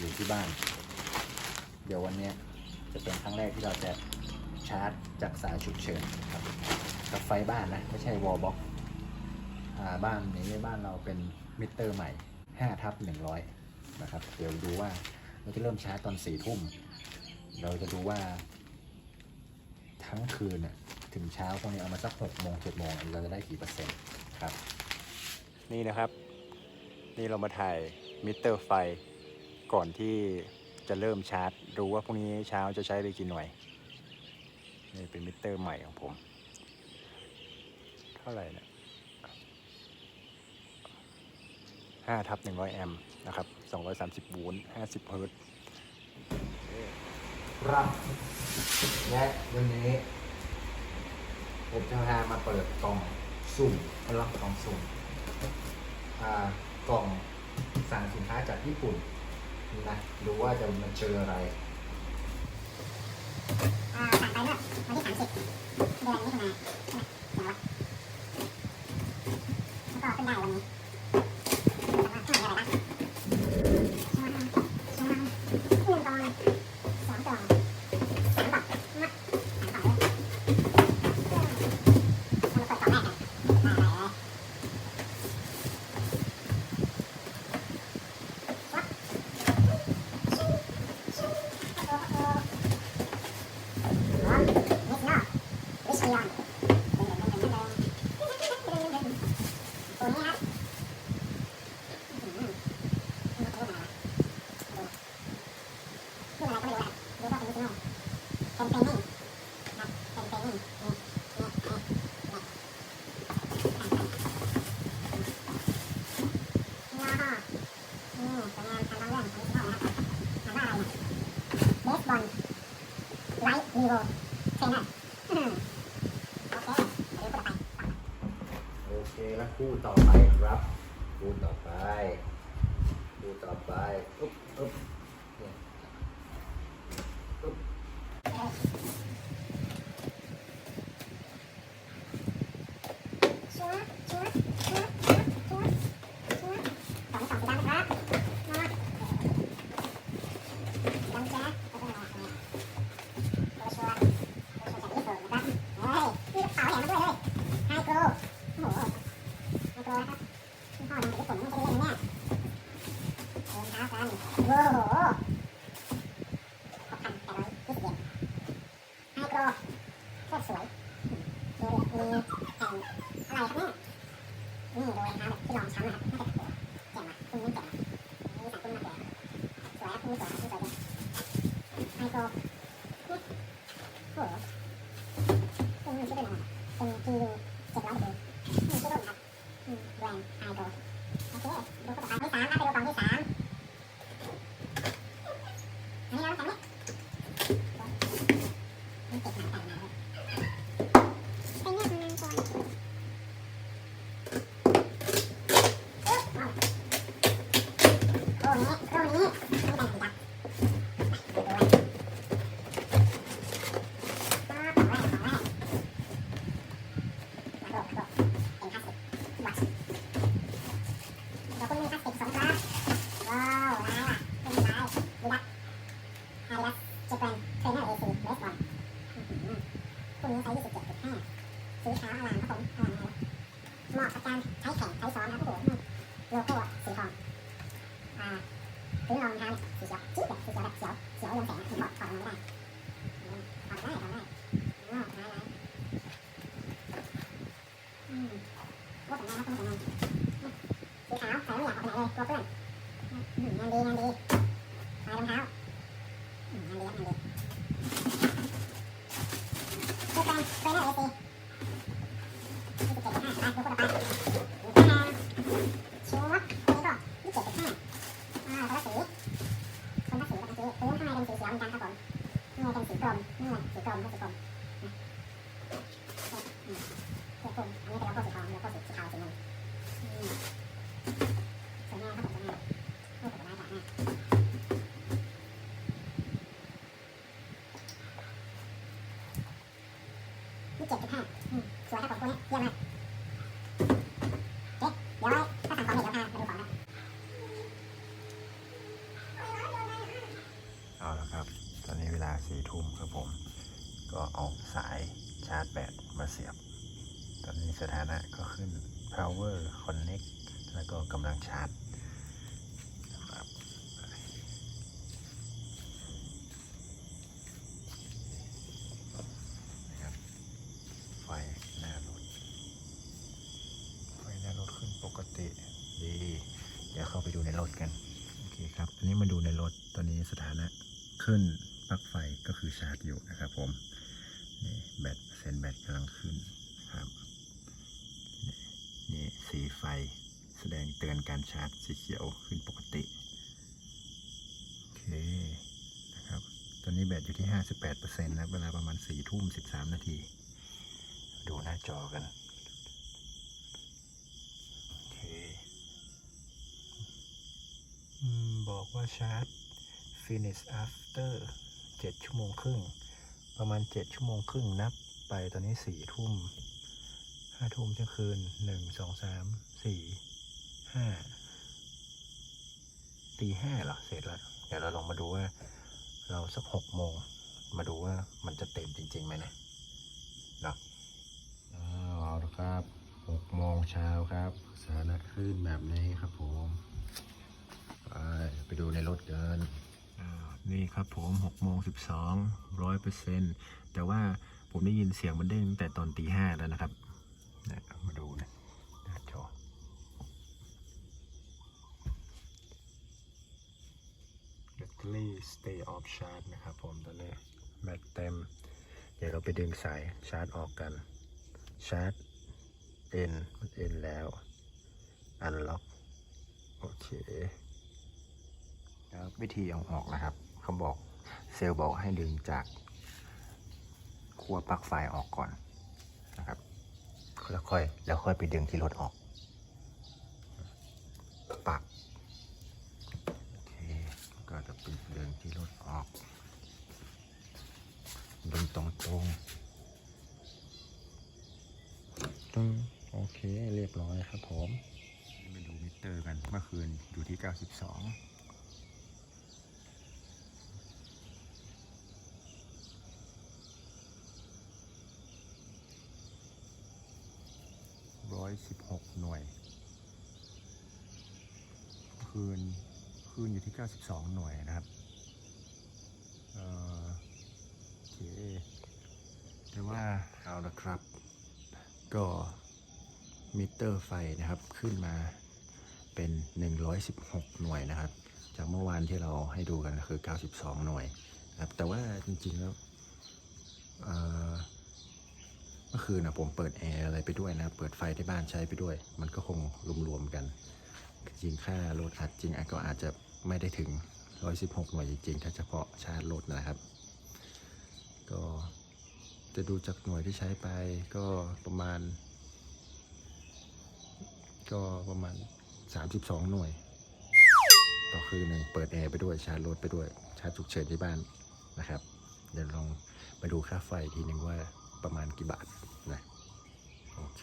อยู่ที่บ้าน เดี๋ยววันนี้จะเป็นครั้งแรกที่เราจะชาร์จจากสายฉุกเฉินครับกับไฟบ้านนะ ไม่ใช่วอลบ็อกบ้านนี้บ้านเราเป็นมิเตอร์ใหม่5ทับ100 นะครับ เดี๋ยวดูว่าเราจะเริ่มชาร์จตอน4ทุ่ม เราจะดูว่า ทั้งคืนน่ะถึงเช้าตรงนี้เอามาสัก6โมง7โมงเราจะได้กี่เปอร์เซ็นต์ครับ นี่นะครับ นี่เรามาถ่ายมิเตอร์ไฟ ก่อนที่จะเริ่มชาร์จ ดูว่าพรุ่งนี้เช้าจะใช้ไปกี่หน่วย นี่เป็นมิเตอร์ใหม่ของผม เท่าไหร่เนะห้าทับหนึ่งร้อยแอมป์นะครับสองร้อยสามสิบโวลต์ห้าสิบเฮิร์ตครับ และวันนี้ ผมจะพามาเปิดกล่องสุ่มพลังกล่องสุ่มกล่องสั่งสินค้าจากญี่ปุ่น นะดูว่าจะมันเจออะไร อ่าสั่งไปเมื่อวันที่ 30 เดือนมิถุนาใช่ไหมเดี๋ยววะแล้วก็ขึ้นได้วันนี้ข้างหลังอะไรบ้างช่างช่างหนึ่งกล่องสองกล่องสามกล่องมัดสามกล่องเลยเรามาเปิดกล่องแรกกันได้เลยวัดชิวชิวโอ้โห ร้อนนิดนอก วิชยอนตัวนี้ครับพูดอะไรก็ไม่รู้ครับรู้ว่าเป็นวิชโนเป็นเพลงนิ่งครับเป็นเพลงนิ่งนี่นี่นี่นี่แล้วก็นี่ผลงานการร้องเรื่องของวิชโนนะครับถามว่าอะไรเนี่ยเบสบอล ไลท์วีโวเทรนเนอร์โอเคเดี๋ยวพูดต่อไป โอเค แล้วคู่ต่อไปครับ คู่ต่อไป คู่ต่อไปอุ๊บอุ๊บเนี่ยอุ๊บ ชัวร์ชัวร์ชัวร์ชัวร์ชัวร์ชัวร์สองสองสีดำนะครับมาดำแจ๊สแล้วก็อะไรเนี่ยโอชัวร์โอชัวร์จากญี่ปุ่นนะครับเฮ้ยมีกระเป๋าแถมมาด้วยเลยไฮโกรโอ้โหไฮโกรนะครับที่ พ่อทำจากญี่ปุ่นไม่ใช่เล่นนะเนี่ยรองเท้ากันโอ้โหหกพันแปดร้อยยี่สิบเยนไฮโกรโคตรสวยดูมีแผ่นอะไรเนี่ยนี่โดยนะครับที่รองช้ำนะครับน่าจะหเจ๋งว่ะคุณนี่เจ๋งนี่สั่งคุณมาเจ๋งสวยครับคุณสวยคุณสวยเลยไฮโกร bằng องแสงอะถอดถอดมันไม่ได้อืมถอดได้ถอดได้อ๋อร้ายร้ายอืมโอ้แต่งงานครับต้องแต่งงานสีขาวใส่ไม่อยากออกไปไหนเลยกลัวเพื่อนงานดีงานดีใส่รองเท้างานดีงานดีเสื้อแบรนด์เทรนเพวกกลมเของครับผงามรูไจ็ดจุดห้าสวยครับผมตัวนี้เยี่ยมมาก อนนี้สถานะก็ขึ้น power connect แล้วก็กำลังชาร์จนะครับไฟหน้ารถไฟหน้ารถขึ้นปกติดีเดี๋ยวเข้าไปดูในรถกัน โอเคครับ อันนี้มาดูในรถ ตอนนี้สถานะขึ้นปลั๊กไฟก็คือชาร์จอยู่นะครับผม นี่แบตเซนแบตกำลังขึ้นครับ สีไฟ แสดงเตือนการชาร์จสีเขียวขึ้นปกติโอเคนะครับตอนนี้แบตอยู่ที่ 58%นะเวลาประมาณ4ทุ่ม 13 นาที ดูหน้าจอกันโอเคบอกว่าชาร์จ finish after 7 ชั่วโมงครึ่ง ประมาณ 7 ชั่วโมงครึ่งนับไปตอนนี้ 4 ทุ่ม 5ทุ่มเที่ยงคืน1 2 3 4 5ตีห้าเหรอเสร็จแล้ว เดี๋ยวเราลองมาดูว่า เราสัก6โมงมาดูว่ามันจะเต็มจริงๆไหมนะเนาะอ้าวเอาละครับหกโมงเช้าครับสถานะคลื่นแบบนี้ครับผมไปไปดูในรถกันนี่ครับผมหกโมงสิบสองร้อยเปอร์เซ็นต์แต่ว่าผมได้ยินเสียงมันเด้งตั้งแต่ตอนตีห้าแล้วนะครับเมาดูนะหน้าจอแบตเตอรี่ stay off charge นะครับผมตอนนี้แบตเต็ม เดี๋ยวเราไปดึงสายชาร์จออกกัน ชาร์จเอ็นมันเอ็นแล้วอันล็อกโอเคแล้ววิธีเอาออกนะครับ เขาบอกเซลล์บอกให้ดึงจากขั้วปลั๊กไฟออกก่อน แล้วค่อย แล้วค่อยไปดึงที่รถออกปักโอเคก็จะปิดดึงที่รถออกดึงตรงตรงๆตึงโอเคเรียบร้อยครับผมมาดูมิเตอร์กันเมื่อคืนอยู่ที่ 92 ร้อยสิบหน่วย คืนคืนอยู่ที่ 92 หน่วยนะครับเอ่อโอเคแต่ว่าเอาละครับ ก็มิเตอร์ไฟนะครับขึ้นมาเป็น 116 หน่วยนะครับ จากเมื่อวานที่เราให้ดูกันก็คือ 92 หน่วยนะครับแต่ว่าจริงๆแล้วเอ่อ เมื่อคืนนะผมเปิดแอร์อะไรไปด้วยนะ เปิดไฟที่บ้านใช้ไปด้วย มันก็คงรวมๆกัน จริงค่าโหลดอัดจริงอะก็อาจจะไม่ได้ถึง 116 หน่วยจริงๆ ถ้าเฉพาะชาร์จโหลดนะครับ ก็จะดูจากหน่วยที่ใช้ไปก็ประมาณ ก็ประมาณ 32 หน่วย ต่อคืนหนึ่งเปิดแอร์ไปด้วยชาร์จรถไปด้วยชาร์จฉุกเฉินที่บ้านนะครับ เดี๋ยวลองไปดูค่าไฟทีหนึ่งว่า ประมาณกี่บาทนะโอเค